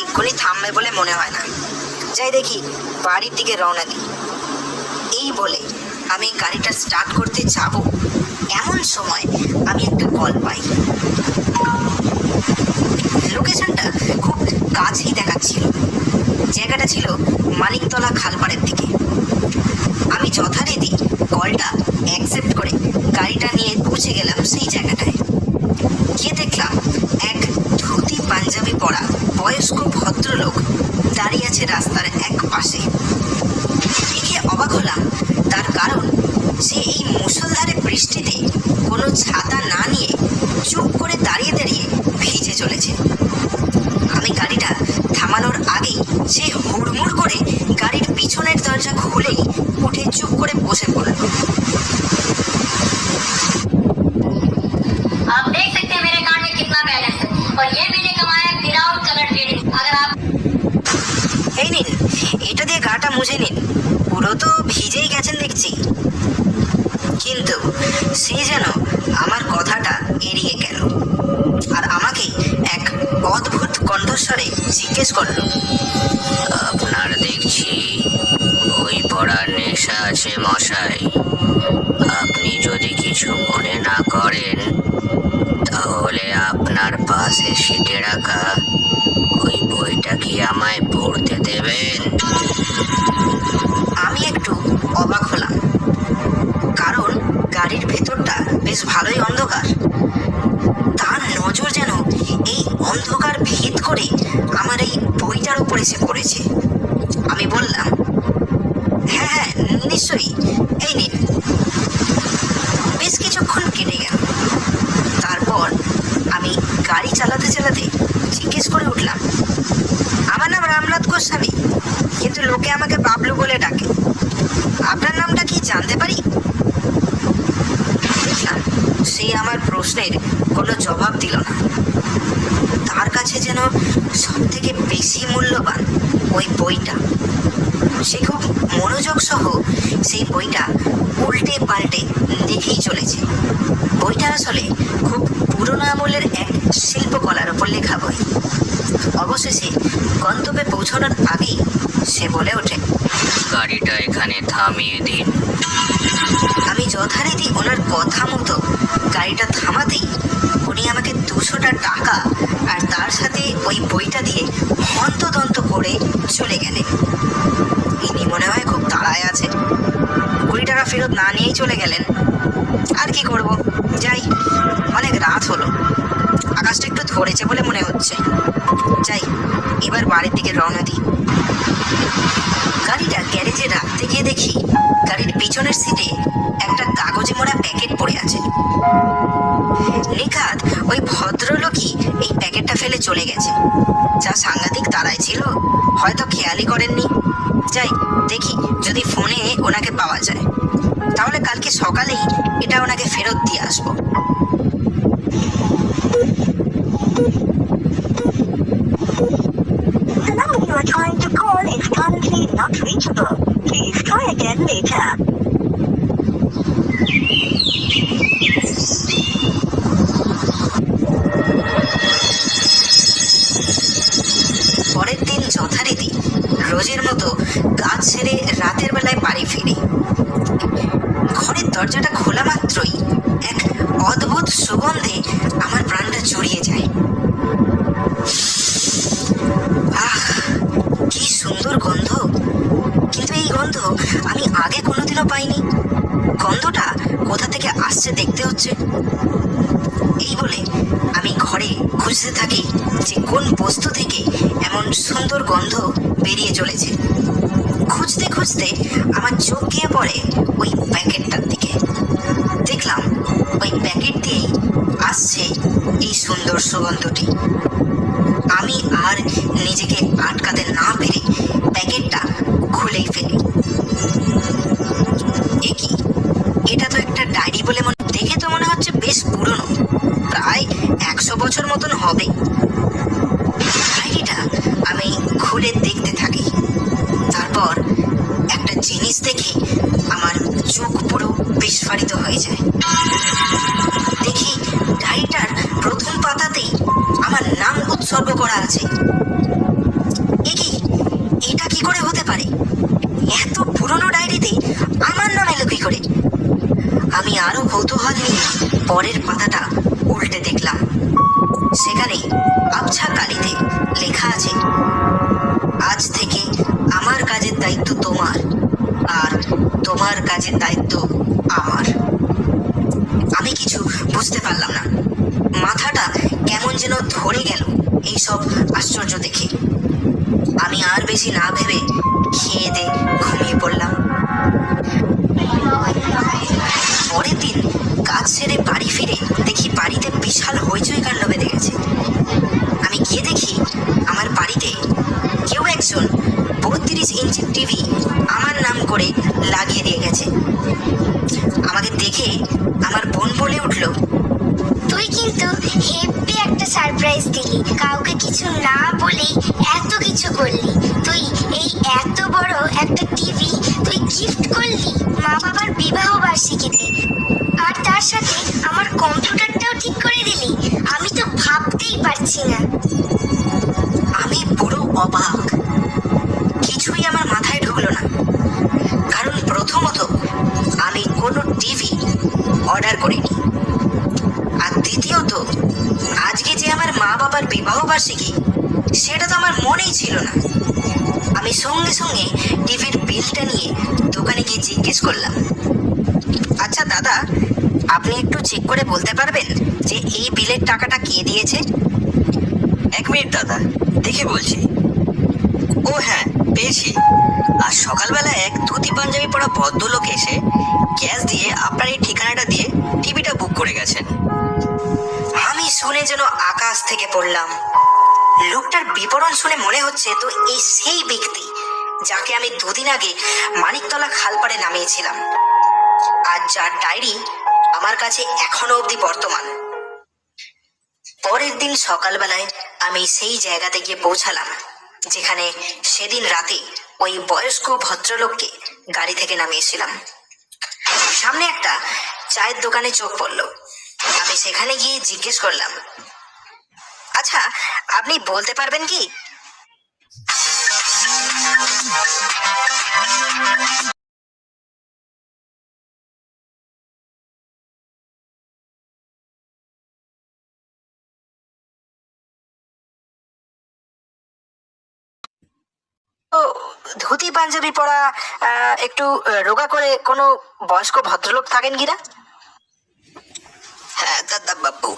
এক্ষুনি থামবে বলে মনে হয় না। যাই দেখি, বাড়ির দিকে রওনা দিই। এই বলে আমি গাড়িটা স্টার্ট করতে যাব। এমন সময় আমি একটা কল পাই। লোকেশনটা খুব কাছেই দেখাচ্ছিল। জায়গাটা ছিল মানিকতলা খালপাড়ের দিকে। আমি যথারীতি কলটা অ্যাকসেপ্ট করে গাড়িটা নিয়ে পৌঁছে গেলাম সেই জায়গাটায়। গিয়ে দেখলাম এক ধুতি পাঞ্জাবি পরা বয়স্ক ভদ্রলোক দাঁড়িয়ে আছে রাস্তার এক পাশে। দেখে অবাক হলাম, তার কারণ সে এই মুষলধারে বৃষ্টিতে কোনো ছাতা না নিয়ে চুপ করে দাঁড়িয়ে দাঁড়িয়ে ভিজে চলেছে। আমি গাড়িটা থামানোর আগেই সে হুড়মুড় করে গাড়ির পিছনের দরজা খুলেই উঠে চুপ করে বসে পড়ল। এটা দিয়ে গাটা মুছে নিন। পুরো তো ভিজেই গেছেন দেখছি। কিন্তু সে যেন আমার কথাটা এড়িয়ে গেল। আর আমাকে এক অদ্ভুত কণ্ঠস্বরে জিজ্ঞেস করল, আপনার দেখছি ওই পড়ার নেশা আছে মশাই। আপনি যদি কিছু মনে না করেন, তাহলে আপনার পাশে সিটে রাখা ওই বইটা কি আমায় পড়তে দেবেন? নিশ্চয়ই। এই নিন। বেশ কিছুক্ষণ কেটে গেল। তারপর আমি গাড়ি চালাতে চালাতে জিজ্ঞেস করে উঠলাম, আমার নাম রামনাথ গোস্বামী, কিন্তু লোকে আমাকে বাবলু বলে ডাকে। আপনার নামটা কি জানতে পারি? সে আমার প্রশ্নের কোনো জবাব দিল না। তার কাছে যেন সব থেকে বেশি মূল্যবান ওই বইটা। সে খুব মনোযোগ সহ সেই বইটা উল্টে পাল্টে দেখেই চলেছে। বইটা আসলে খুব পুরোনো আমলের এক শিল্পকলার ওপর লেখা বই। অবশেষে গন্তব্যে পৌঁছানোর আগেই সে বলে ওঠে গাড়িটা এখানে থামিয়ে দিন। আমি যথারীতি ওনার কথা মতো চলে গেলেন। আর কি করব? যাই, অনেক রাত হলো। আকাশটা একটু ধরেছে বলে মনে হচ্ছে। যাই, এবার বাড়ির দিকে রওনা দিই। গাড়িটা গ্যারেজে রাখতে গিয়ে দেখি গাড়ির পিছনের সিটে একটা কাগজে মোড়া প্যাকেট পড়ে আছে। নিখাত ওই ভদ্রলোকই এই প্যাকেটটা ফেলে চলে গেছে। যা সাংঘাতিক তারাই ছিল, হয়তো খেয়ালই করেননি। যাই, দেখি, যদি ফোনে ওনাকে পাওয়া যায়। তাহলে কালকে সকালেই এটা ওনাকে ফেরত দিয়ে আসব কোনোদিনও পাইনি। গন্ধটা কোথা থেকে আসছে দেখতে হচ্ছে। এই বলে আমি ঘরে খুঁজতে থাকি যে কোন বস্তু থেকে এমন সুন্দর গন্ধ বেরিয়ে চলেছে। খুঁজতে খুঁজতে আমার চোখ গিয়ে পড়ে ওই প্যাকেটটার দিকে। দেখলাম ওই প্যাকেট দিয়েই আসছে এই সুন্দর সুগন্ধটি। আমি আর নিজেকে আটকাতে হয়ে যায়। দেখি ডায়েরিটার প্রথম পাতাতেই আমার নাম উৎসর্গ করা আছে। এ এটা কি করে হতে পারে? এত পুরনো ডায়েরিতে আমার নাম এলো কি করে। আমি আরও কৌতূহল নিয়ে পরের পাতাটা উল্টে দেখলাম। সেখানে আবছা কালিতে লেখা আছে, আজ থেকে আমার কাজের দায়িত্ব তোমার, আর তোমার কাজের দায়িত্ব যেন ধরে গেল এইসব আশ্চর্য দেখে। আমি আর বেশি না ভেবে খেয়ে দে ঘুমিয়ে পড়লাম। পরের দিন কাজ সেরে বাড়ি ফিরে দেখি বাড়িতে বিশাল হইচই কাণ্ড বেঁধে গেছে। আমি গিয়ে দেখি আমার বাড়িতে কেউ একজন বত্রিশ ইঞ্চির টিভি আমার নাম করে লাগিয়ে দিয়ে গেছে। আমাকে দেখে আমার বোন বলে উঠল তুই কিন্তু হেব্বি একটা সারপ্রাইজ দিলি। কাউকে কিছু না বলেই এত কিছু করলি। তুই এই এত বড় একটা টিভি তুই গিফট করলি মা বাবার বিবাহ বার্ষিকীতে। আর তার সাথে আমার কম্পিউটারটাও ঠিক করে দিলি। আমি তো ভাবতেই পারছি না। আমি পুরো অবাক। কিছুই আমার সঙ্গে সঙ্গে টিভির বিলটা নিয়ে দোকানে গিয়ে জিজ্ঞেস করলাম। আচ্ছা দাদা আপনি একটু চেক করে বলতে পারবেন যে এই বিলের টাকাটা কে দিয়েছে? এক মিনিট দাদা দেখে বলছি। ও হ্যাঁ পেয়েছি। আর সকালবেলা এক ধুতি পাঞ্জাবি পরা ভদ্রলোক এসে ক্যাশ দিয়ে আপনার এই ঠিকানাটা দিয়ে টিভিটা বুক করে গেছেন। আমি শুনে যেন আকাশ থেকে পড়লাম। লোকটার বিবরণ শুনে মনে হচ্ছে তো এই সেই ব্যক্তি যাকে আমি দুদিন আগে মানিকতলা খালপাড়ে নামিয়েছিলাম। আর যার ডায়েরি আমার কাছে এখনও অবধি বর্তমান। পরের দিন সকালবেলায় আমি সেই জায়গাতে গিয়ে পৌঁছালাম, যেখানে সেদিন রাতে ওই বয়স্ক ভদ্রলোককে গাড়ি থেকে নামিয়েছিলাম। সামনে একটা চায়ের দোকানে চোখ পড়ল। আমি সেখানে গিয়ে জিজ্ঞেস করলাম আচ্ছা আপনি বলতে পারবেন কি? ধুতি, পাঞ্জাবি পরা একটু রোগা করে কোনো বয়স্ক ভদ্রলোক থাকেন কিনা? হ্যাঁ দাদা বাবু।